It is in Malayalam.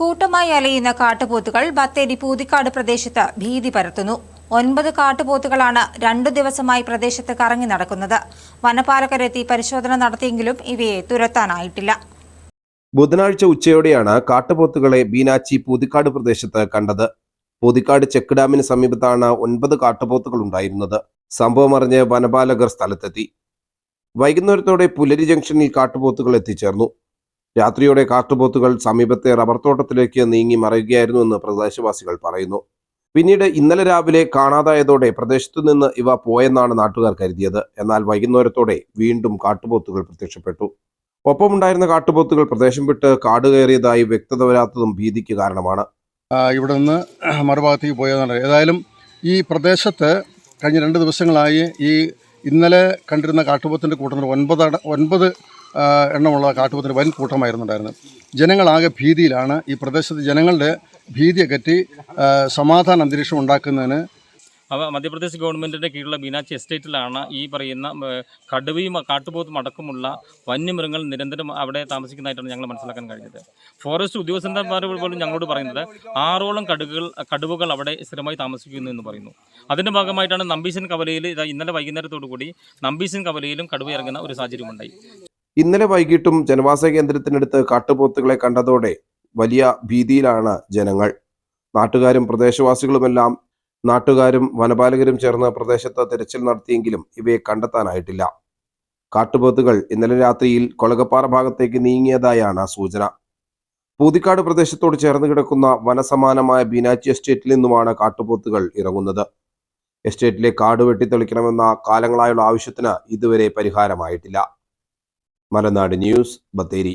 കൂട്ടമായി അലയുന്ന കാട്ടുപോത്തുകൾ ബത്തേരി പൂതിക്കാട് പ്രദേശത്ത് ഭീതി പരത്തുന്നു. ഒൻപത് കാട്ടുപോത്തുകളാണ് രണ്ടു ദിവസമായി പ്രദേശത്ത് കറങ്ങി നടക്കുന്നത്. വനപാലകരെത്തി പരിശോധന നടത്തിയെങ്കിലും ഇവയെ തുരത്താനായിട്ടില്ല. ബുധനാഴ്ച ഉച്ചയോടെയാണ് കാട്ടുപോത്തുകളെ ബീനാച്ചി പൂതിക്കാട് പ്രദേശത്ത് കണ്ടത്. പൂതിക്കാട് ചെക്ക് ഡാമിന് സമീപത്താണ് ഒൻപത് കാട്ടുപോത്തുകൾ ഉണ്ടായിരുന്നത്. സംഭവം അറിഞ്ഞ് വനപാലകർ സ്ഥലത്തെത്തി. വൈകുന്നേരത്തോടെ പുലരി ജംഗ്ഷനിൽ കാട്ടുപോത്തുകൾ എത്തിച്ചേർന്നു. രാത്രിയോടെ കാട്ടുപോത്തുകൾ സമീപത്തെ റബ്ബർ തോട്ടത്തിലേക്ക് നീങ്ങി മറയുകയായിരുന്നുവെന്ന് പ്രദേശവാസികൾ പറയുന്നു. പിന്നീട് ഇന്നലെ രാവിലെ കാണാതായതോടെ പ്രദേശത്തു നിന്ന് ഇവ പോയെന്നാണ് നാട്ടുകാർ കരുതിയത്. എന്നാൽ വൈകുന്നേരത്തോടെ വീണ്ടും കാട്ടുപോത്തുകൾ പ്രത്യക്ഷപ്പെട്ടു. ഒപ്പമുണ്ടായിരുന്ന കാട്ടുപോത്തുകൾ പ്രദേശം വിട്ട് കാട് കയറിയതായി വ്യക്തത വരാത്തതും ഭീതിക്ക് കാരണമാണ്. ഇവിടെ നിന്ന് മറുഭാഗത്തേക്ക് പോയതാണ്. ഏതായാലും ഈ പ്രദേശത്ത് കഴിഞ്ഞ രണ്ട് ദിവസങ്ങളായി ഈ ഇന്നലെ കണ്ടിരുന്ന കാട്ടുപോത്തിന്റെ കൂട്ടത്തിൽ ഒൻപത് ഒൻപത് എണ്ണമുള്ള കാട്ടുപോത്തിന് വൻ കൂട്ടമായിരുന്നുണ്ടായിരുന്നത്. ജനങ്ങളാകെ ഭീതിയിലാണ് ഈ പ്രദേശത്ത് ജനങ്ങളുടെ ഭീതി അകറ്റി ആ, സമാധാന അന്തരീക്ഷം ഉണ്ടാക്കുന്നതിന് അപ്പോൾ മധ്യപ്രദേശ് ഗവൺമെന്റിന്റെ കീഴിലുള്ള മീനാച്ചി എസ്റ്റേറ്റിലാണ് ഈ പറയുന്ന കടുവയും കാട്ടുപോത്തും അടക്കമുള്ള വന്യമൃഗങ്ങൾ നിരന്തരം അവിടെ താമസിക്കുന്നതായിട്ടാണ് ഞങ്ങൾ മനസ്സിലാക്കാൻ കഴിഞ്ഞത്. ഫോറസ്റ്റ് ഉദ്യോഗസ്ഥന്മാർ പോലും ഞങ്ങളോട് പറയുന്നത് ആറോളം കടുവകൾ കടുവകൾ അവിടെ സ്ഥിരമായി താമസിക്കുന്നു എന്ന് പറയുന്നു. അതിന്റെ ഭാഗമായിട്ടാണ് നമ്പീശൻ കവലയിൽ ഇന്നലെ വൈകുന്നേരത്തോടു കൂടി നമ്പീശൻ കവലയിലും കടുവ ഇറങ്ങുന്ന ഒരു സാഹചര്യമുണ്ടായി. ഇന്നലെ വൈകിട്ടും ജനവാസ കേന്ദ്രത്തിനടുത്ത് കാട്ടുപോത്തുകളെ കണ്ടതോടെ വലിയ ഭീതിയിലാണ് ജനങ്ങൾ. നാട്ടുകാരും പ്രദേശവാസികളുമെല്ലാം നാട്ടുകാരും വനപാലകരും ചേർന്ന് പ്രദേശത്ത് തിരച്ചിൽ നടത്തിയെങ്കിലും ഇവയെ കണ്ടെത്താനായിട്ടില്ല. കാട്ടുപോത്തുകൾ ഇന്നലെ രാത്രിയിൽ കൊളകപ്പാറ ഭാഗത്തേക്ക് നീങ്ങിയതായാണ് സൂചന. പൂതിക്കാട് പ്രദേശത്തോട് ചേർന്ന് കിടക്കുന്ന വനസമാനമായ ബീനാച്ചി എസ്റ്റേറ്റിൽ നിന്നുമാണ് കാട്ടുപോത്തുകൾ ഇറങ്ങുന്നത്. എസ്റ്റേറ്റിലെ കാട് വെട്ടിത്തെളിക്കണമെന്ന കാലങ്ങളായുള്ള ആവശ്യത്തിന് ഇതുവരെ പരിഹാരമായിട്ടില്ല. മലനാട് ന്യൂസ് ബത്തേരി